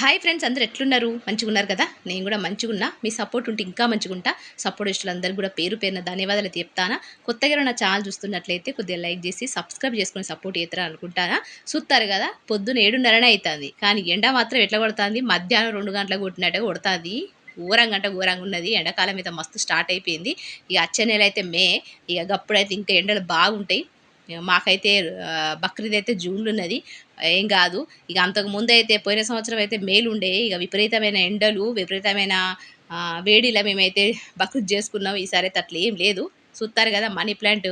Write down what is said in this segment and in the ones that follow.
Hi friends అందరు ఎట్లున్నారు? మంచిగా ఉన్నారు కదా? నేను కూడా మంచిగా ఉన్నా మీ సపోర్ట్ ఉంటే ఇంకా మంచిగా సపోర్ట్ సపోర్ట్ ఇష్టలందరూ కూడా పేరు పేరున ధన్యవాదాలు చెప్తానా. కొత్తగా నా ఛానల్ చూస్తున్నట్లయితే కొద్దిగా లైక్ చేసి సబ్స్క్రైబ్ చేసుకుని సపోర్ట్ చేస్తారా అనుకుంటానా? చూస్తారు కదా పొద్దున ఏడున్నరనే అవుతుంది కానీ ఎండ మాత్రం ఎట్లా కొడుతుంది? మధ్యాహ్నం రెండు గంటలకు కొట్టినట్టే కొడుతుంది. ఘోరంగా అంటే ఘోరంగా ఉన్నది. ఎండాకాలం అయితే మస్తు స్టార్ట్ అయిపోయింది. ఇక వచ్చే నెల అయితే మే. ఇక గప్పుడైతే ఇంకా ఎండలు బాగుంటాయి. మాకైతే బక్రీద్ అయితే జూన్లో ఉన్నది. ఏం కాదు. ఇక అంతకు ముందు అయితే పోయిన సంవత్సరం అయితే మేలుండే. ఇక విపరీతమైన ఎండలు విపరీతమైన వేడిలా మేమైతే బక్రీద్ చేసుకున్నాం. ఈసారి అయితే అట్లా ఏం లేదు. చూస్తారు కదా మనీ ప్లాంట్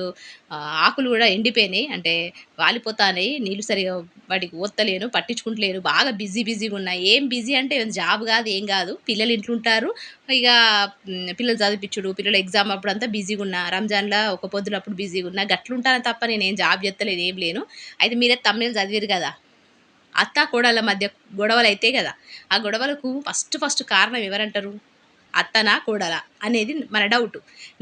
ఆకులు కూడా ఎండిపోయినాయి. అంటే వాలిపోతాయి నీళ్ళు సరిగా వాటికి ఓత్తలేను పట్టించుకుంటలేను బాగా బిజీ బిజీగా ఉన్నాయి. ఏం బిజీ అంటే జాబ్ కాదు ఏం కాదు. పిల్లలు ఇంట్లో ఉంటారు. ఇక పిల్లలు చదివించుడు పిల్లలు ఎగ్జామ్ అప్పుడు అంతా బిజీగా ఉన్నా రంజాన్లో ఒక పొద్దునప్పుడు బిజీగా ఉన్నా గట్లుంటాను తప్ప నేను ఏం జాబ్ చేస్తలేదు ఏం లేను. అయితే మీరే తమిళ చదివారు కదా అత్త కోడళ్ళ మధ్య గొడవలు అయితే కదా ఆ గొడవలకు ఫస్ట్ ఫస్ట్ కారణం ఎవరంటారు? అత్తనా కోడలా? అనేది మన డౌట్.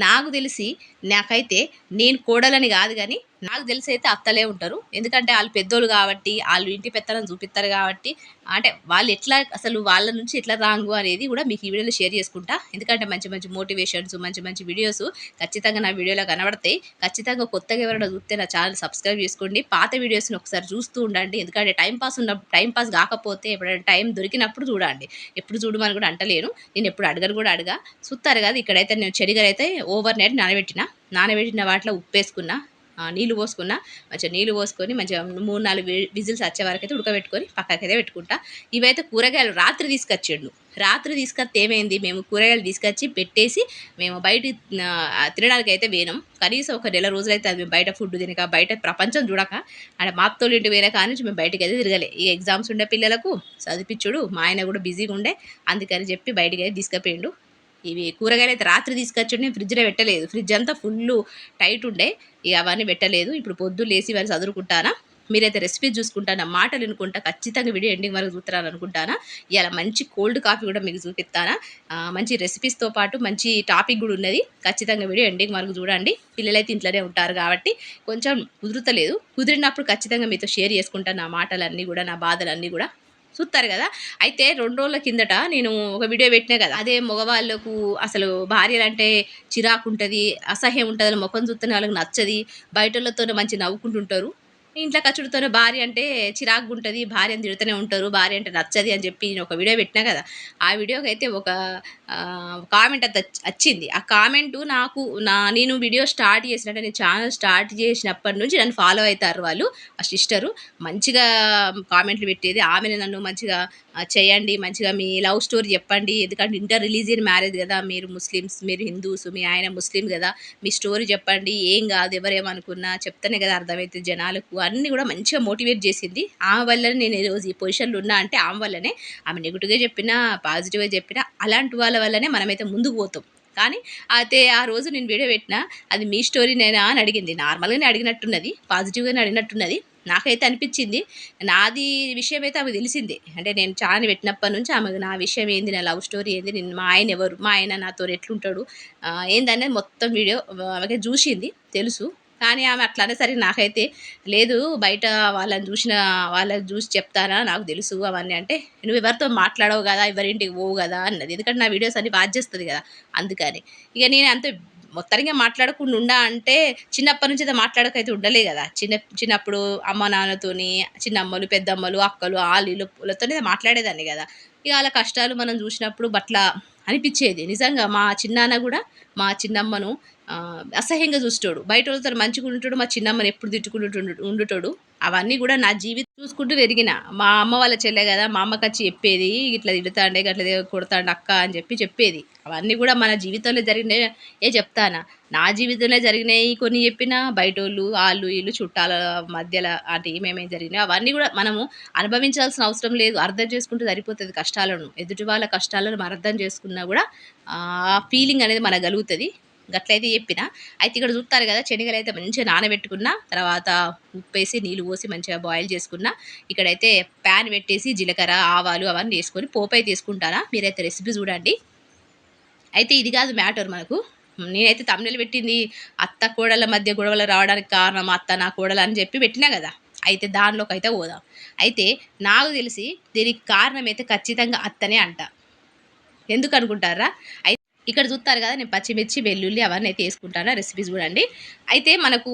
నాకు తెలిసి నాకైతే నేను కోడలని కాదు కానీ నాకు తెలిసి అయితే అత్తలే ఉంటారు. ఎందుకంటే వాళ్ళు పెద్దోళ్ళు కాబట్టి వాళ్ళు ఇంటి పెత్తనం చూపిస్తారు కాబట్టి అంటే వాళ్ళు ఎట్లా అసలు వాళ్ళ నుంచి ఎట్లా రాంగు అనేది కూడా మీకు ఈ వీడియోలో షేర్ చేసుకుంటా. ఎందుకంటే మంచి మంచి మోటివేషన్స్ మంచి మంచి వీడియోస్ ఖచ్చితంగా నా వీడియోలో కనబడతాయి. ఖచ్చితంగా కొత్తగా ఎవరైనా చూస్తే నా ఛానల్ సబ్స్క్రైబ్ చేసుకోండి. పాత వీడియోస్ని ఒకసారి చూస్తూ ఉండండి. ఎందుకంటే టైంపాస్ ఉన్న టైంపాస్ కాకపోతే ఎప్పుడైనా టైం దొరికినప్పుడు చూడండి. ఎప్పుడు చూడమని కూడా అంటలేను. నేను ఎప్పుడు అడగను కూడా అడగా. చూస్తారు కదా ఇక్కడైతే నేను చెడిగలు అయితే ఓవర్ నైట్ నానబెట్టిన. నానబెట్టిన వాటిలో ఉప్పు వేసుకున్నా నీళ్ళు పోసుకున్నా. మంచిగా నీళ్ళు పోసుకొని మంచిగా మూడు నాలుగు విజిల్స్ వచ్చే వరకు అయితే ఉడకబెట్టుకొని పక్కకైతే పెట్టుకుంటా. ఇవైతే కూరగాయలు రాత్రి తీసుకొచ్చిండు. రాత్రి తీసుకొస్తే ఏమైంది? మేము కూరగాయలు తీసుకొచ్చి పెట్టేసి మేము బయట తినడానికి అయితే వేనాం కనీసం ఒక నెల రోజులైతే అది మేము బయట ఫుడ్ తినక బయట ప్రపంచం చూడక అంటే మా అత్తోళ్ళ ఇంటి వేరే కానీ మేము బయటకి అయితే తిరగలే. ఈ ఎగ్జామ్స్ ఉండే పిల్లలకు చదివించుడు మా ఆయన కూడా బిజీగా ఉండే. అందుకని చెప్పి బయటకి అయితే తీసుకుపోయిండు. ఇవి కూరగాయలు అయితే రాత్రి తీసుకొచ్చి నేను ఫ్రిడ్జ్లో పెట్టలేదు. ఫ్రిడ్జ్ అంతా ఫుల్ టైట్ ఉండే ఇక అవన్నీ పెట్టలేదు. ఇప్పుడు పొద్దు లేసి ఇవన్నీ చదువుకుంటానా మీరైతే రెసిపీ చూసుకుంటానా మాటలు వినుకుంటా ఖచ్చితంగా వీడియో ఎండింగ్ వరకు చూస్తారని అనుకుంటానా ఇలా మంచి కోల్డ్ కాఫీ కూడా మీకు చూపిస్తానా మంచి రెసిపీస్తో పాటు మంచి టాపిక్ కూడా ఉన్నది. ఖచ్చితంగా వీడియో ఎండింగ్ వరకు చూడండి. పిల్లలైతే ఇంట్లోనే ఉంటారు కాబట్టి కొంచెం కుదురుతలేదు. కుదిరినప్పుడు ఖచ్చితంగా మీతో షేర్ చేసుకుంటాను నా మాటలన్నీ కూడా నా బాధలన్నీ కూడా. చూస్తారు కదా. అయితే రెండు రోజుల కిందట నేను ఒక వీడియో పెట్టినా కదా. అదే మగవాళ్ళకు అసలు భార్యలు అంటే చిరాకు ఉంటుంది అసహ్యం ఉంటుంది ముఖం చూస్తే వాళ్ళకి నచ్చది బయట మంచి నవ్వుకుంటుంటారు. ఇంట్లో ఖర్చుడితోనే భార్య అంటే చిరాకు ఉంటుంది భార్యను తిడుతూనే ఉంటారు భార్య అంటే నచ్చది అని చెప్పి నేను ఒక వీడియో పెట్టినా కదా ఆ వీడియోకి అయితే ఒక కామెంట్ అది వచ్చింది. ఆ కామెంట్ నాకు నా నేను వీడియో స్టార్ట్ చేసినట్టు నేను ఛానల్ స్టార్ట్ చేసినప్పటి నుంచి నన్ను ఫాలో అవుతారు వాళ్ళు ఆ సిస్టరు. మంచిగా కామెంట్లు పెట్టేది ఆమె నన్ను మంచిగా చేయండి మంచిగా మీ లవ్ స్టోరీ చెప్పండి. ఎందుకంటే ఇంటర్ రిలీజియన్ మ్యారేజ్ కదా మీరు ముస్లిమ్స్ మీరు హిందూస్ మీ ఆయన ముస్లిం కదా మీ స్టోరీ చెప్పండి ఏం కాదు ఎవరేమనుకున్నా చెప్తేనే కదా అర్థమవుతుంది జనాలకు అన్నీ కూడా మంచిగా మోటివేట్ చేసింది. ఆమె వల్లనే నేను ఈరోజు ఈ పొజిషన్లో ఉన్నా అంటే ఆమె వల్లనే. ఆమె నెగిటివ్గా చెప్పినా పాజిటివ్గా చెప్పినా అలాంటి వాళ్ళ వల్లనే మనమైతే ముందుకు పోతాం. కానీ అయితే ఆ రోజు నేను వీడియో పెట్టినా అది మీ స్టోరీ నేనా అని అడిగింది. నార్మల్గానే అడిగినట్టున్నది పాజిటివ్గానే అడిగినట్టున్నది. నాకైతే అనిపించింది నాది విషయం అయితే ఆమెకు తెలిసిందే. అంటే నేను చాలా పెట్టినప్పటి నుంచి ఆమెకు నా విషయం ఏంది నా లవ్ స్టోరీ ఏంది నేను మా ఆయన ఎవరు మా ఆయన నాతో ఎట్లుంటాడు ఏందనేది మొత్తం వీడియో ఆమెకి చూసింది తెలుసు. కానీ ఆమె అట్లా అనేసరికి నాకైతే లేదు బయట వాళ్ళని చూసిన వాళ్ళని చూసి చెప్తానా నాకు తెలుసు అవన్నీ అంటే నువ్వు ఎవరితో మాట్లాడవు కదా ఎవరింటికి పోవు కదా అన్నది. ఎందుకంటే నా వీడియోస్ అన్ని వాచ్ చేస్తుంది కదా అందుకని. ఇక నేను అంత మొత్తంగా మాట్లాడకుండా ఉండా అంటే చిన్నప్పటి నుంచి అయితే మాట్లాడకైతే ఉండలే కదా. చిన్న చిన్నప్పుడు అమ్మ నాన్నతోని చిన్నమ్మలు పెద్దమ్మలు అక్కలు ఆలీలు వీళ్ళతోనే మాట్లాడేదాన్ని కదా. ఇక వాళ్ళ కష్టాలు మనం చూసినప్పుడు బట్ల అనిపించేది. నిజంగా మా చిన్నాన్న కూడా మా చిన్నమ్మను అసహ్యంగా చూస్తాడు బయట వాళ్ళతో మంచిగా ఉంటాడు మా చిన్నమ్మని ఎప్పుడు తిట్టుకుంటూ ఉండుతాడు అవన్నీ కూడా నా జీవితం చూసుకుంటూ పెరిగిన. మా అమ్మ వాళ్ళ చెల్లె కదా మా అమ్మకి వచ్చి చెప్పేది ఇట్లా తిడతాండే అట్లా కొడతాండే అక్క అని చెప్పి చెప్పేది. అవన్నీ కూడా మన జీవితంలో జరిగినాయి ఏ చెప్తానా? నా జీవితంలో జరిగినాయి కొన్ని చెప్పిన బయట వాళ్ళు వాళ్ళు వీళ్ళు చుట్టాల మధ్యలో అంటే ఏమేమి జరిగినాయి అవన్నీ కూడా మనము అనుభవించాల్సిన అవసరం లేదు. అర్థం చేసుకుంటే సరిపోతుంది కష్టాలను. ఎదుటి వాళ్ళ కష్టాలను మనం అర్థం చేసుకున్నా కూడా ఆ ఫీలింగ్ అనేది మనకు కలుగుతుంది. గట్లయితే చెప్పిన. అయితే ఇక్కడ చూస్తారు కదా శనగలు అయితే మంచిగా నానబెట్టుకున్న తర్వాత ఉప్పు వేసి నీళ్ళు పోసి మంచిగా బాయిల్ చేసుకున్న ఇక్కడైతే ప్యాన్ పెట్టేసి జీలకర్ర ఆవాలు అవన్నీ వేసుకొని పోపై తీసుకుంటారా? మీరైతే రెసిపీ చూడండి. అయితే ఇది కాదు మ్యాటర్ మనకు. నేనైతే తమిళ పెట్టింది అత్త కోడల మధ్య గొడవలు రావడానికి కారణం అత్త నా కోడలు అని చెప్పి పెట్టినా కదా. అయితే దానిలోకి అయితే పోదాం. అయితే నాకు తెలిసి దీనికి కారణం అయితే ఖచ్చితంగా అత్తనే అంట. ఎందుకు అనుకుంటారా? అయితే ఇక్కడ చూస్తారు కదా నేను పచ్చిమిర్చి వెల్లుల్లి అవన్నీ అయితే వేసుకుంటాను. రెసిపీస్ చూడండి. అయితే మనకు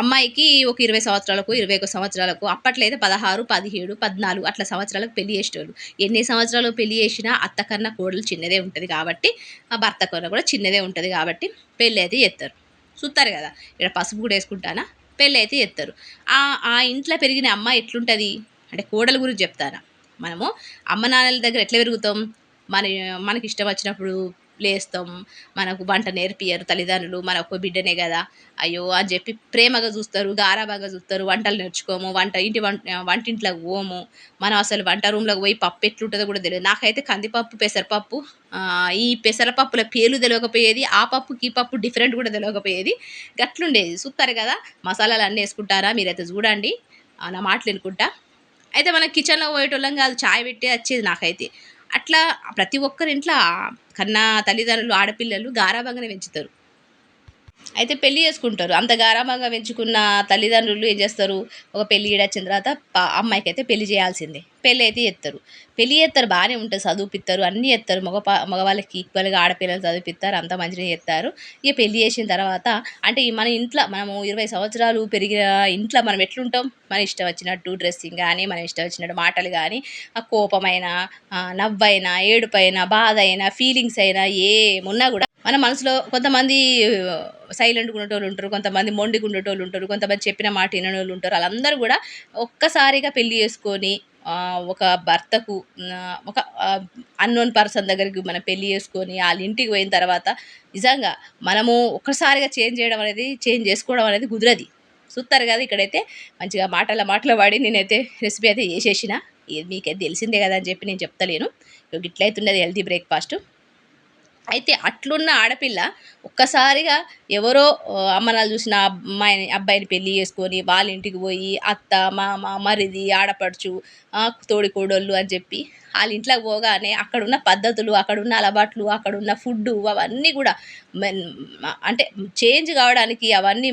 అమ్మాయికి ఒక ఇరవై సంవత్సరాలకు ఇరవై ఒక సంవత్సరాలకు అప్పట్లో అయితే పదహారు పదిహేడు పద్నాలుగు అట్లా సంవత్సరాలకు పెళ్ళి చేసేటోళ్ళు. ఎన్ని సంవత్సరాలు పెళ్ళి చేసినా అత్త కన్నా కోడలు చిన్నదే ఉంటుంది కాబట్టి ఆ భర్త కన్నా కూడా చిన్నదే ఉంటుంది కాబట్టి పెళ్ళి అయితే ఎత్తారు చూస్తారు కదా ఇక్కడ పసుపు కూడా వేసుకుంటానా? పెళ్ళి అయితే ఎత్తారు ఆ ఆ ఇంట్లో పెరిగిన అమ్మాయి ఎట్లుంటుంది? అంటే కోడల గురించి చెప్తానా? మనము అమ్మ నాన్నల దగ్గర ఎట్లా పెరుగుతాం? మన మనకి ఇష్టం వచ్చినప్పుడు లేస్తాం. మనకు వంట నేర్పియరు తల్లిదండ్రులు మన బిడ్డనే కదా. అయ్యో అని చెప్పి ప్రేమగా చూస్తారు గారాబాగా చూస్తారు వంటలు నేర్చుకోము వంట ఇంటి వంట వంటింట్లోకి పోము. మనం అసలు వంట రూమ్లోకి పోయి పప్పు ఎట్లుంటుందో కూడా తెలియదు. నాకైతే కందిపప్పు పెసరపప్పు ఈ పెసరపప్పుల పేర్లు తెలియకపోయేది ఆ పప్పుకి ఈ పప్పు డిఫరెంట్ కూడా తెలియకపోయేది. గట్లుండేది చూస్తారు కదా. మసాలాలు అన్నీ వేసుకుంటారా? మీరైతే చూడండి. నా మాటలు వినుకుంటా. అయితే మనం కిచెన్లో పోయేటోళ్ళం కాదు చాయ్ పెట్టి వచ్చేది నాకైతే. అట్లా ప్రతి ఒక్కరి ఇంట్లో కన్నా తల్లిదండ్రులు ఆడపిల్లలు గారాబంగానే పెంచుతారు. అయితే పెళ్ళి చేసుకుంటారు. అంత గారాబంగా పెంచుకున్న తల్లిదండ్రులు ఏం చేస్తారు? ఒక పెళ్ళి వచ్చిన తర్వాత అమ్మాయికి అయితే పెళ్ళి చేయాల్సిందే. పెళ్ళి అయితే చేస్తారు పెళ్ళి చేస్తారు బాగానే ఉంటుంది చదువుపిస్తారు అన్నీ ఎత్తారు. మగ మగవాళ్ళకి ఈక్వల్గా ఆడపిల్లలు చదివిపిస్తారు అంత మంచిగా చేస్తారు ఇక పెళ్ళి చేసిన తర్వాత అంటే మన ఇంట్లో మనము ఇరవై సంవత్సరాలు పెరిగిన ఇంట్లో మనం ఎట్లుంటాం? మన ఇష్టం వచ్చినట్టు డ్రెస్సింగ్ కానీ మన ఇష్టం వచ్చినట్టు మాటలు కానీ ఆ కోపమైన నవ్వైనా ఏడుపైన బాధ అయినా ఫీలింగ్స్ అయినా ఏమున్నా కూడా మన మనసులో కొంతమంది సైలెంట్గా ఉండేటోళ్ళు ఉంటారు కొంతమంది మొండిగా ఉండేటోళ్ళు ఉంటారు కొంతమంది చెప్పిన మాట వినోళ్ళు ఉంటారు. వాళ్ళందరూ కూడా ఒక్కసారిగా పెళ్ళి చేసుకొని ఒక భర్తకు ఒక అన్నోన్ పర్సన్ దగ్గరికి మనం పెళ్ళి చేసుకొని వాళ్ళ ఇంటికి పోయిన తర్వాత నిజంగా మనము ఒక్కసారిగా చేంజ్ చేయడం అనేది చేంజ్ చేసుకోవడం అనేది కుదరది. చూస్తారు కదా ఇక్కడైతే. మంచిగా మాటల మాటలు వాడి నేనైతే రెసిపీ అయితే చేసేసిన. ఇది మీకైతే తెలిసిందే కదా అని చెప్పి నేను చెప్తలేను. ఇట్లయితే ఇట్లయితున్నది హెల్తీ బ్రేక్ఫాస్ట్ అయితే అట్లున్న ఆడపిల్ల ఒక్కసారిగా ఎవరో అమ్మనాలు చూసిన అమ్మాయిని అబ్బాయిని పెళ్ళి చేసుకొని వాళ్ళ ఇంటికి పోయి అత్త మామ మరిది ఆడపడుచు తోడికోడళ్ళు అని చెప్పి వాళ్ళ ఇంట్లోకి పోగానే అక్కడ ఉన్న పద్ధతులు అక్కడ ఉన్న అలవాట్లు అక్కడ ఉన్న అవన్నీ కూడా మెన్- అంటే చేంజ్ కావడానికి అవన్నీ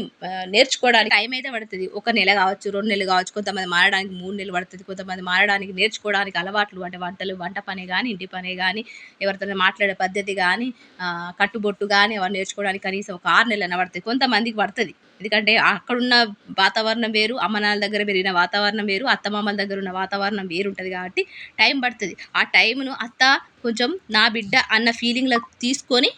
నేర్చుకోవడానికి టైం అయితే పడుతుంది. ఒక నెల కావచ్చు రెండు నెలలు కావచ్చు కొంతమంది మారడానికి మూడు నెలలు పడుతుంది. కొంతమంది మారడానికి నేర్చుకోవడానికి అలవాట్లు అంటే వంటలు వంట పని కానీ ఇంటి పని కానీ ఎవరితో మాట్లాడే పద్ధతి కానీ కట్టుబొట్టు కానీ అవన్నీ నేర్చుకోవడానికి కనీసం ఒక ఆరు నెలలు పడుతుంది. కొంతమందికి పడుతుంది. ఎందుకంటే అక్కడున్న వాతావరణం వేరు అమ్మ నాన్న దగ్గర పెరిగిన వాతావరణం వేరు అత్తమామల దగ్గర ఉన్న వాతావరణం వేరు ఉంటుంది కాబట్టి టైం పడుతుంది. ఆ టైంను అత్త కొంచెం నా బిడ్డ అన్న ఫీలింగ్లో తీసుకొని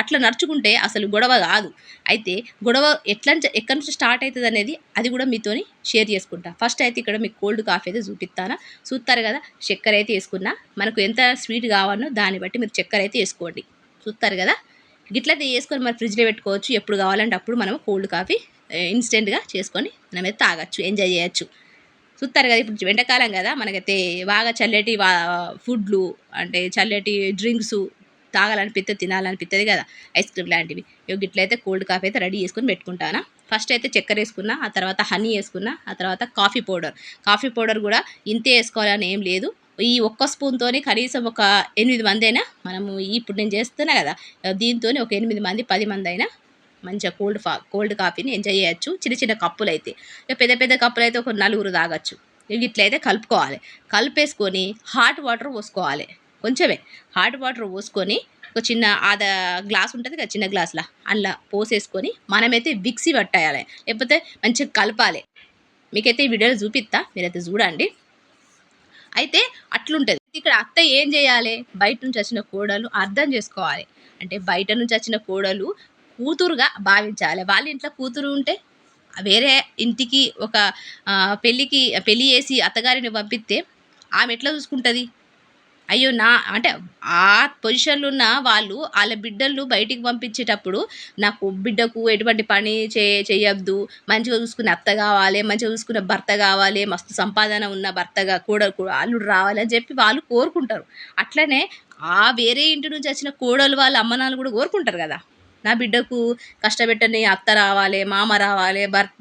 అట్లా నడుచుకుంటే అసలు గొడవ కాదు. అయితే గొడవ ఎట్లా ఎక్కడి నుంచి స్టార్ట్ అవుతుంది అనేది అది కూడా మీతోని షేర్ చేసుకుంటా. ఫస్ట్ అయితే ఇక్కడ మీకు కోల్డ్ కాఫీ అయితే చూపిస్తాను. చూస్తారు కదా చక్కెర అయితే వేసుకున్నా. మనకు ఎంత స్వీట్ కావాలో దాన్ని బట్టి మీరు చక్కెర అయితే వేసుకోండి. చూస్తారు కదా? గిట్లయితే వేసుకొని మరి ఫ్రిడ్జ్లో పెట్టుకోవచ్చు. ఎప్పుడు కావాలంటే అప్పుడు మనం కోల్డ్ కాఫీ ఇన్స్టెంట్గా చేసుకొని మనమైతే తాగొచ్చు ఎంజాయ్ చేయొచ్చు. చూస్తారు కదా ఇప్పుడు ఎండాకాలం కదా మనకైతే బాగా చల్లటి ఫుడ్లు అంటే చల్లటి డ్రింక్స్ తాగాలనిపిస్తుంది తినాలనిపిస్తుంది కదా ఐస్ క్రీమ్ లాంటివి. ఇవి ఇట్లయితే కోల్డ్ కాఫీ అయితే రెడీ చేసుకొని పెట్టుకుంటానా. ఫస్ట్ అయితే చక్కెర వేసుకున్నా ఆ తర్వాత హనీ వేసుకున్నా ఆ తర్వాత కాఫీ పౌడర్. కాఫీ పౌడర్ కూడా ఇంతే వేసుకోవాలని ఏం లేదు. ఈ ఒక్క స్పూన్తోని కనీసం ఒక ఎనిమిది మంది అయినా మనము ఇప్పుడు నేను చేస్తున్నా కదా దీంతో ఒక ఎనిమిది మంది పది మంది అయినా మంచిగా కోల్డ్ ఫా కోల్డ్ కాఫీని ఎంజాయ్ చేయొచ్చు. చిన్న చిన్న కప్పులు అయితే ఇక పెద్ద పెద్ద కప్పులు అయితే ఒక నలుగురు తాగొచ్చు. ఇట్లయితే కలుపుకోవాలి. కలిపేసుకొని హాట్ వాటర్ పోసుకోవాలి. కొంచెమే హాట్ వాటర్ పోసుకొని ఒక చిన్న ఆదా గ్లాస్ ఉంటుంది కదా చిన్న గ్లాస్లో అందులో పోసేసుకొని మనమైతే విక్సీ పట్టేయాలి లేకపోతే మంచిగా కలపాలి. మీకైతే ఈ వీడియోలు చూపిస్తా మీరైతే చూడండి. అయితే అట్లుంటుంది. ఇక్కడ అత్త ఏం చేయాలి? బయట నుంచి వచ్చిన కోడలు అర్థం చేసుకోవాలి. అంటే బయట నుంచి వచ్చిన కోడలు కూతురుగా భావించాలి. వాళ్ళ ఇంట్లో కూతురు ఉంటే వేరే ఇంటికి ఒక పెళ్ళికి పెళ్ళి చేసి అత్తగారిని పంపిస్తే ఆమె ఎట్లా చూసుకుంటుంది? అయ్యో నా అంటే ఆ పొజిషన్లో ఉన్న వాళ్ళు వాళ్ళ బిడ్డలు బయటికి పంపించేటప్పుడు నాకు బిడ్డకు ఎటువంటి పని చే చేయొద్దు. మంచిగా చూసుకునే అత్త కావాలి మంచిగా చూసుకునే భర్త కావాలి మస్తు సంపాదన ఉన్న భర్తగా కూడా అల్లుడు రావాలి అని చెప్పి వాళ్ళు కోరుకుంటారు. అట్లనే ఆ వేరే ఇంటి నుంచి వచ్చిన కోడలు వాళ్ళ అమ్మనాలు కూడా కోరుకుంటారు కదా. నా బిడ్డకు కష్టపెట్టని అత్త రావాలి మామ రావాలి భర్త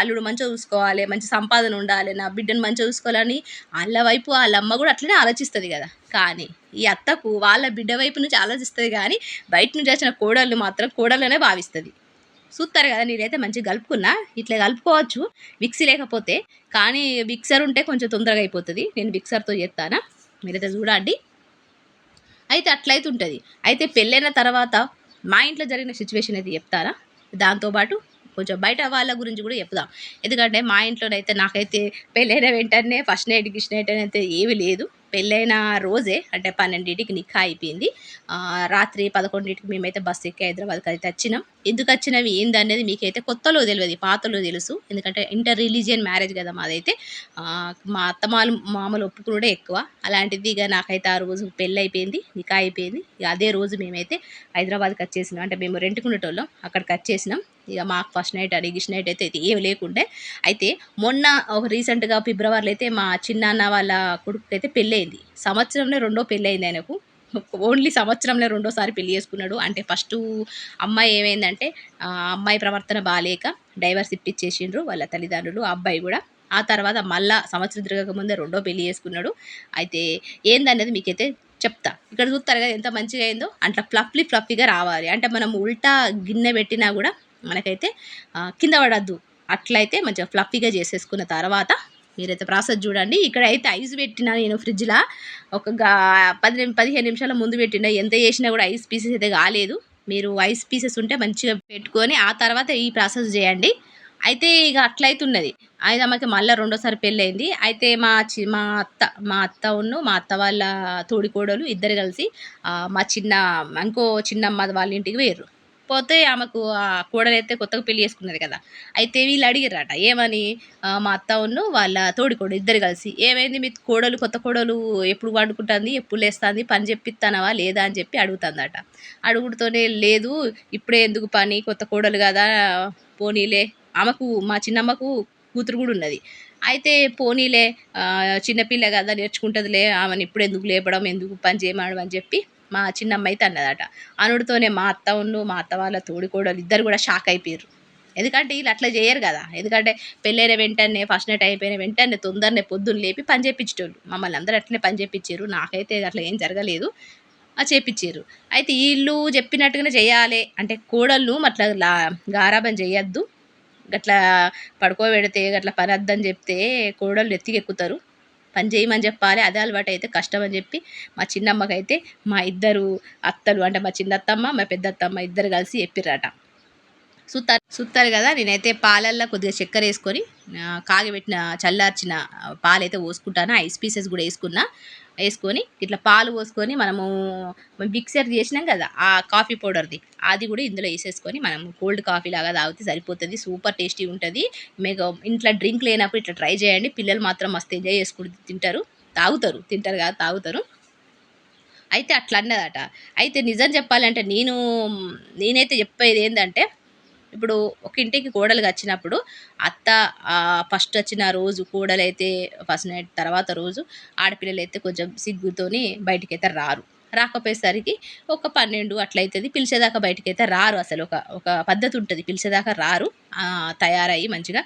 అల్లుడు మంచిగా చూసుకోవాలి మంచి సంపాదన ఉండాలి నా బిడ్డను మంచిగా చూసుకోవాలని వాళ్ళ వైపు వాళ్ళ అమ్మ కూడా అట్లనే ఆలోచిస్తుంది కదా. కానీ ఈ అత్తకు వాళ్ళ బిడ్డ వైపు నుంచి ఆలోచిస్తుంది కానీ బయట నుంచి వచ్చిన కోడళ్ళు మాత్రం కోడళ్ళనే భావిస్తుంది. చూస్తారు కదా నేనైతే మంచిగా కలుపుకున్నా ఇట్లా కలుపుకోవచ్చు మిక్సీ లేకపోతే కానీ మిక్సర్ ఉంటే కొంచెం తొందరగా అయిపోతుంది. నేను మిక్సర్తో చేస్తానా? మీరైతే చూడండి. అయితే అట్లయితే ఉంటుంది. అయితే పెళ్ళైన తర్వాత మా ఇంట్లో జరిగిన సిచ్యువేషన్ అయితే చెప్తారా? దాంతోపాటు కొంచెం బయట వాళ్ళ గురించి కూడా చెప్దాం. ఎందుకంటే మా ఇంట్లోనైతే నాకైతే పెళ్ళైన వెంటనే ఫస్ట్ నైట్ గిస్ట్ నైట్ అయితే ఏమీ లేదు. పెళ్ళైన రోజే అంటే పన్నెండింటికి నిఖా అయిపోయింది. రాత్రి పదకొండింటికి మేమైతే బస్సు ఎక్కి హైదరాబాద్కి అయితే వచ్చినాం. ఎందుకు వచ్చినవి ఏంది అనేది మీకైతే కొత్తలో తెలియదు పాతలో తెలుసు. ఎందుకంటే ఇంటర్ రిలీజియన్ మ్యారేజ్ కదా మాదైతే. మా అత్తమాలు మామూలు ఒప్పుకునుడే ఎక్కువ. అలాంటిది ఇక నాకైతే ఆ రోజు పెళ్ళి అయిపోయింది నిఖా అయిపోయింది. ఇక అదే రోజు మేమైతే హైదరాబాద్కి వచ్చేసినాం. అంటే మేము రెంట్కి అక్కడికి వచ్చేసినాం. ఇక మాకు ఫస్ట్ నైట్ అది గిష్ నైట్ అయితే అయితే ఏమి లేకుండే. అయితే మొన్న ఒక రీసెంట్గా ఫిబ్రవరిలో అయితే మా చిన్నాన్న వాళ్ళ కొడుకు అయితే పెళ్ళయింది. సంవత్సరంలో రెండో పెళ్ళయింది ఆయనకు. ఓన్లీ సంవత్సరంలో రెండోసారి పెళ్ళి చేసుకున్నాడు. అంటే ఫస్ట్ అమ్మాయి ఏమైందంటే అమ్మాయి ప్రవర్తన బాగాలేక డైవర్స్ ఇప్పించేసిండ్రు వాళ్ళ తల్లిదండ్రులు అబ్బాయి కూడా. ఆ తర్వాత మళ్ళా సంవత్సరం తిరగక ముందే రెండో పెళ్ళి చేసుకున్నాడు. అయితే ఏందనేది మీకైతే చెప్తా. ఇక్కడ చూస్తారు కదా ఎంత మంచిగా అయిందో. అట్లా ఫ్లఫ్లీ ఫ్లఫీగా రావాలి. అంటే మనం ఉల్టా గిన్నె పెట్టినా కూడా మనకైతే కింద పడద్దు. అట్లయితే మంచిగా ఫ్లఫీగా చేసేసుకున్న తర్వాత మీరైతే ప్రాసెస్ చూడండి. ఇక్కడ అయితే ఐస్ పెట్టిన నేను ఫ్రిడ్జ్లో. ఒక గా పది పదిహేను నిమిషాల ముందు పెట్టిన. ఎంత చేసినా కూడా ఐస్ పీసెస్ అయితే కాలేదు. మీరు ఐస్ పీసెస్ ఉంటే మంచిగా పెట్టుకొని ఆ తర్వాత ఈ ప్రాసెస్ చేయండి. అయితే ఇక అట్లయితున్నది. అయితే ఆమెకి మళ్ళీ రెండోసారి పెళ్ళయింది. అయితే మా చి మా అత్త మా అత్త ఉన్ను మా అత్త వాళ్ళ తోడికోడలు ఇద్దరు కలిసి మా చిన్న ఇంకో చిన్నమ్మ వాళ్ళ ఇంటికి వేరు పోతే ఆమెకు ఆ కోడలైతే కొత్తగా పెళ్ళి చేసుకున్నది కదా. అయితే వీళ్ళు అడిగిర్రట ఏమని? మా అత్త ఉన్ను వాళ్ళ తోడికోడు ఇద్దరు కలిసి. ఏమైంది? మీ కోడలు కొత్త కోడలు ఎప్పుడు వండుకుంటుంది ఎప్పుడు లేస్తుంది? పని చెప్పిస్తానవా లేదా? అని చెప్పి అడుగుతుందట. అడుగుడుతోనే లేదు ఇప్పుడే ఎందుకు పని? కొత్త కోడలు కదా పోనీలే. ఆమెకు మా చిన్నమ్మకు కూతురు కూడా ఉన్నది. అయితే పోనీలే చిన్నపిల్ల కదా నేర్చుకుంటుందిలే. ఆమెను ఇప్పుడు ఎందుకు లేపడం ఎందుకు పని చేయమడం అని చెప్పి మా చిన్నమ్మ అయితే అన్నదట. అనుడితోనే మా అత్త ఉన్ను మా అత్త వాళ్ళ తోడికోడలు ఇద్దరు కూడా షాక్ అయిపోయారు ఎందుకంటే వీళ్ళు అట్లా చేయరు కదా. ఎందుకంటే పెళ్ళైన వెంటనే ఫస్ట్ నైట్ అయిపోయిన వెంటనే తొందరనే పొద్దున్న లేపి పని చేయించేటోళ్ళు మమ్మల్ని అందరూ అట్లనే పని చేయించారు నాకైతే అట్లా ఏం జరగలేదు. ఆ చేపించారు అయితే వీళ్ళు చెప్పినట్టుగానే చేయాలి. అంటే కోడళ్ళు అట్లా లా గారాబం చేయొద్దు. గట్లా పడుకోబెడితే గట్లా పని వద్దని చెప్తే కోడళ్ళు ఎత్తికెక్కుతారు. పని చేయమని చెప్పాలి. అదే అలవాటు అయితే కష్టం అని చెప్పి మా చిన్నమ్మకైతే మా ఇద్దరు అత్తలు అంటే మా చిన్నత్తమ్మ మా పెద్దత్తమ్మ ఇద్దరు కలిసి చెప్పిర్రట. సుత్తారు సుత్తారు కదా? నేనైతే పాలల్లో కొద్దిగా చక్కెర వేసుకొని కాగబెట్టిన చల్లార్చిన పాలైతే పోసుకుంటాను ఐస్ పీసెస్ కూడా వేసుకున్నా. వేసుకొని ఇట్లా పాలు పోసుకొని మనము మిక్సర్ చేసినాం కదా ఆ కాఫీ పౌడర్ది అది కూడా ఇందులో వేసేసుకొని మనం కోల్డ్ కాఫీ లాగా తాగితే సరిపోతుంది సూపర్ టేస్టీ ఉంటుంది. మీకు ఇంట్లో డ్రింక్ లేనప్పుడు ఇట్లా ట్రై చేయండి పిల్లలు మాత్రం మస్తు ఎంజాయ్ చేసుకుంటూ తింటారు తాగుతారు తింటారు కాదు తాగుతారు. అయితే అట్లా అన్నదట. అయితే నిజం చెప్పాలంటే నేను నేనైతే చెప్పేది ఏంటంటే ఇప్పుడు ఒక ఇంటికి కోడలు వచ్చినప్పుడు అత్త ఫస్ట్ వచ్చిన రోజు కోడలైతే ఫస్ట్ నైట్ తర్వాత రోజు ఆడపిల్లలు అయితే కొంచెం సిగ్గుతోని బయటికి అయితే రారు. రాకపోయేసరికి ఒక పన్నెండు అట్లయితుంది పిలిచేదాకా బయటికి అయితే రారు అసలు. ఒక ఒక పద్ధతి ఉంటుంది పిలిచేదాకా రారు. తయారయ్యి మంచిగా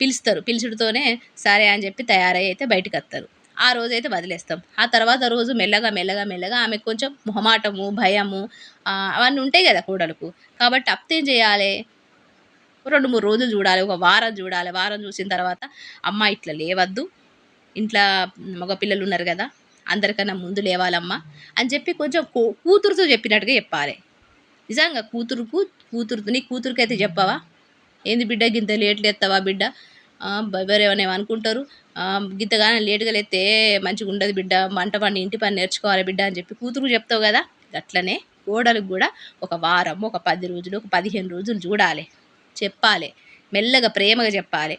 పిలుస్తారు. పిలిచడంతోనే సరే అని చెప్పి తయారయ్యి అయితే బయటకు వస్తారు ఆ రోజు అయితే వదిలేస్తాం. ఆ తర్వాత రోజు మెల్లగా మెల్లగా మెల్లగా ఆమెకు కొంచెం మొహమాటము భయము అవన్నీ ఉంటాయి కదా కోడలకు. కాబట్టి అప్తేం ఏం చేయాలి? రెండు మూడు రోజులు చూడాలి ఒక వారం చూడాలి. వారం చూసిన తర్వాత అమ్మ ఇట్లా లేవద్దు. ఇంట్లో మగపిల్లలు ఉన్నారు కదా అందరికన్నా ముందు లేవాలమ్మా అని చెప్పి కొంచెం కూ- కూతురుతో చెప్పినట్టుగా చెప్పాలి. నిజంగా కూతురుకు కూతురుతో నీ కూతురుకి చెప్పావా చెప్పవా? ఏంది బిడ్డ గింత లేట్ లేస్తావా బిడ్డ? ఆ, అనుకుంటారు ఏమనుకుంటారు? లేటుగా లేస్తే మంచిగా ఉండదు బిడ్డ మంట పని ఇంటి పని నేర్చుకోవాలి బిడ్డ అని చెప్పి కూతురు చెప్తావు కదా? అట్లనే కోడలకు కూడా ఒక వారం ఒక పది రోజులు ఒక పదిహేను రోజులు చూడాలి. చెప్పాలి. మెల్లగా ప్రేమగా చెప్పాలి.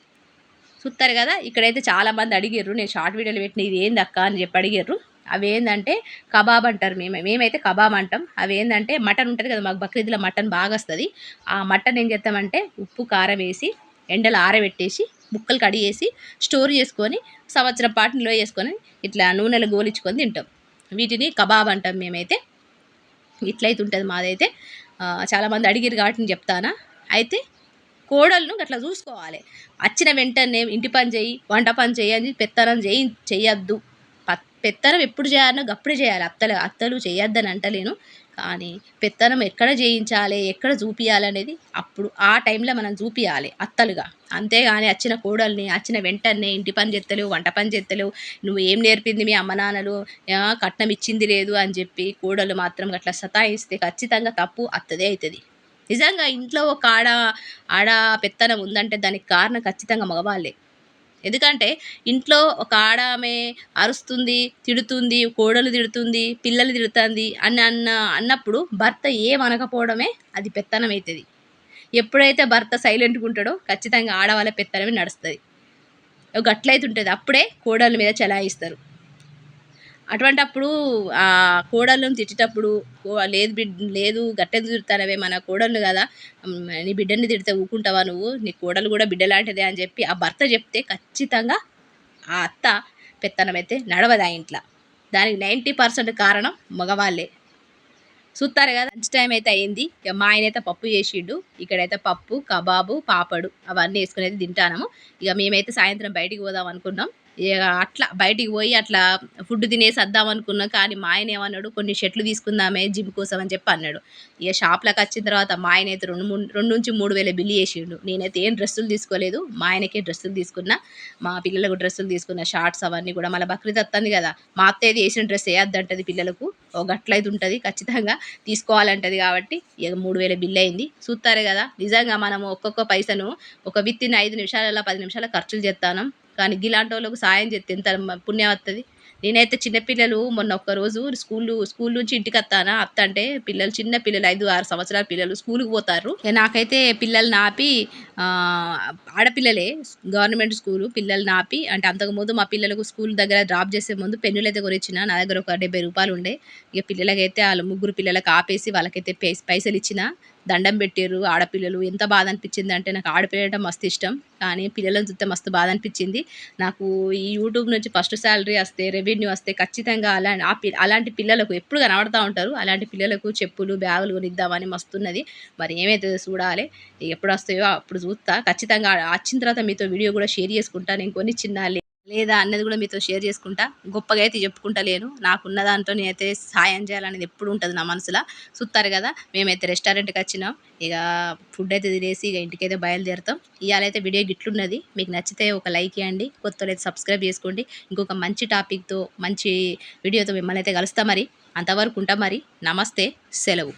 చూస్తారు కదా? ఇక్కడైతే చాలా మంది అడిగారు నేను షార్ట్ వీడియోలు పెట్టిన ఇది ఏంది అక్క అని చెప్పి అడిగారు అవి ఏంటంటే కబాబ్ అంటారు మేము మేమైతే కబాబ్ అంటాం. అవి ఏంటంటే మటన్ ఉంటుంది కదా మాకు బక్రీద్లో మటన్ బాగా వస్తుంది. ఆ మటన్ ఏం చేస్తామంటే ఉప్పు కారం వేసి ఎండలు ఆరబెట్టేసి ముక్కలు కడిగేసి స్టోర్ చేసుకొని సంవత్సరం పాటు నిల్వ చేసుకొని ఇట్లా నూనెలో గోలించుకొని తింటాం. వీటిని కబాబ్ అంటాం మేమైతే. ఇట్లయితే ఉంటుంది మాదైతే. చాలామంది అడిగిరు కాబట్టి నేను చెప్తానా. అయితే కోడలను అట్లా చూసుకోవాలి. వచ్చిన వెంటనే ఇంటి పని చేయి వంట పని చేయి అని పెత్తనం చేయి చేయొద్దు పెత్తనం ఎప్పుడు చేయాలనో అప్పుడే చేయాలి. అత్తలు అత్తలు చేయొద్దని అంటలేను. కానీ పెత్తనం ఎక్కడ చేయించాలి ఎక్కడ చూపించాలనేది అనేది అప్పుడు ఆ టైంలో మనం చూపియాలి అత్తలుగా. అంతేగాని వచ్చిన కోడల్ని వచ్చిన వెంటనే ఇంటి పని చేస్తలేవు వంట పని చేస్తలేవు నువ్వు ఏం నేర్పింది మీ అమ్మ నాన్నలు కట్నం ఇచ్చింది లేదు అని చెప్పి కోడలు మాత్రం అట్లా సతాయిస్తే ఖచ్చితంగా తప్పు అత్తదే అవుతుంది నిజంగా ఇంట్లో ఒక ఆడ ఆడ పెత్తనం ఉందంటే దానికి కారణం ఖచ్చితంగా మగవాళ్ళే. ఎందుకంటే ఇంట్లో ఒక ఆడ ఆమె అరుస్తుంది తిడుతుంది కోడలు తిడుతుంది పిల్లలు తిడుతుంది అని అన్న అన్నప్పుడు భర్త ఏమనకపోవడమే అది పెత్తనం అవుతుంది ఎప్పుడైతే భర్త సైలెంట్గా ఉంటాడో ఖచ్చితంగా ఆడవాళ్ళ పెత్తనమే నడుస్తుంది. గట్లయితే ఉంటుంది అప్పుడే కోడల మీద చలాయిస్తారు. అటువంటి అప్పుడు ఆ కోడళ్ళను తిట్టేటప్పుడు "కో- లేదు బిడ్ లేదు గట్టె తిడతానవే మన కోడళ్ళు కదా నీ బిడ్డని తిడితే ఊకుంటావా నువ్వు? నీ కోడలు కూడా బిడ్డ లాంటిదే అని చెప్పి ఆ భర్త చెప్తే ఖచ్చితంగా ఆ అత్త పెత్తనం అయితే నడవదు ఆ ఇంట్లో. దానికి నైంటీ పర్సెంట్ కారణం మగవాళ్ళే. చూస్తారు కదా లంచ్ టైం అయితే అయింది. ఇక మా ఆయన అయితే పప్పు చేసిండు. ఇక్కడైతే పప్పు కబాబు పాపడు అవన్నీ వేసుకుని అయితే తింటాము ఇక మేమైతే సాయంత్రం బయటికి పోదాం అనుకున్నాం. అట్లా బయటికి పోయి అట్లా ఫుడ్ తినేసి వద్దాం అనుకున్నా కానీ మా ఆయన ఏమన్నాడు కొన్ని షర్ట్లు తీసుకుందామే జిమ్ కోసం అని చెప్పి అన్నాడు. ఇక షాప్లోకి వచ్చిన తర్వాత మా ఆయన అయితే రెండు మూడు రెండు నుంచి మూడు వేల బిల్లు చేసిండు. నేనైతే ఏం డ్రెస్సులు తీసుకోలేదు. మా ఆయనకే డ్రెస్సులు తీసుకున్నా మా పిల్లలకు డ్రెస్సులు తీసుకున్న షార్ట్స్ అవన్నీ కూడా. మళ్ళీ బక్రీద్ వస్తుంది కదా మా అత్త అయితే వేసిన డ్రెస్ వేయద్దంటది పిల్లలకు. ఒక గట్లయితే ఉంటుంది ఖచ్చితంగా తీసుకోవాలంటది కాబట్టి ఇక మూడు వేల బిల్ అయింది. చూస్తారే కదా నిజంగా మనము ఒక్కొక్క పైసను ఒక విత్ ఇన్ ఐదు నిమిషాలలో పది నిమిషాల ఖర్చులు చేస్తాను కానీ ఇలాంటి వాళ్ళకు సాయం చేస్తే ఎంత పుణ్యం వస్తుంది నేనైతే చిన్నపిల్లలు మొన్న ఒక్క రోజు స్కూల్ స్కూల్ నుంచి ఇంటికి వస్తానా అత్త అంటే పిల్లలు చిన్న పిల్లలు ఐదు ఆరు సంవత్సరాల పిల్లలు స్కూల్కి పోతారు. నాకైతే పిల్లలు ఆపి ఆడపిల్లలే గవర్నమెంట్ స్కూలు పిల్లలు ఆపి అంటే అంతకుముందు మా పిల్లలకు స్కూల్ దగ్గర డ్రాప్ చేసే ముందు పెన్నులు అయితే కొనిచ్చిన నా దగ్గర ఒక డెబ్బై రూపాయలు ఉండే. ఇక పిల్లలకైతే వాళ్ళ ముగ్గురు పిల్లలకు ఆపేసి వాళ్ళకైతే పైసలు ఇచ్చిన దండం పెట్టారు ఆడపిల్లలు ఎంత బాధ అనిపించింది అంటే నాకు ఆడపిల్లడం మస్తు ఇష్టం. కానీ పిల్లలను చూస్తే మస్తు బాధ అనిపించింది నాకు ఈ యూట్యూబ్ నుంచి ఫస్ట్ శాలరీ వస్తే రెవెన్యూ వస్తే ఖచ్చితంగా అలా ఆ పి- అలాంటి పిల్లలకు ఎప్పుడు కనబడుతూ ఉంటారు. అలాంటి పిల్లలకు చెప్పులు బ్యాగులు కొనిద్దామని మస్తున్నది మరి ఏమైతే చూడాలి? ఎప్పుడు వస్తాయో అప్పుడు చూస్తా. ఖచ్చితంగా వచ్చిన తర్వాత మీతో వీడియో కూడా షేర్ చేసుకుంటా. నేను కొన్ని చిన్న లేదా అన్నది కూడా మీతో షేర్ చేసుకుంటా. గొప్పగా అయితే చెప్పుకుంటా లేను. నాకున్న దాంట్లో నేనైతే సాయం చేయాలనేది ఎప్పుడు ఉంటుంది నా మనసులో. చూస్తారు కదా మేమైతే రెస్టారెంట్కి వచ్చినాం. ఇక ఫుడ్ అయితే తినేసి ఇక ఇంటికైతే బయలుదేరుతాం. ఇవాళైతే వీడియో గిట్లున్నది. మీకు నచ్చితే ఒక లైక్ ఇవ్వండి కొత్త అయితే సబ్స్క్రైబ్ చేసుకోండి. ఇంకొక మంచి టాపిక్తో మంచి వీడియోతో మిమ్మల్ని అయితే కలుస్తా మరి. అంతవరకు ఉంటా మరి. నమస్తే. సెలవు.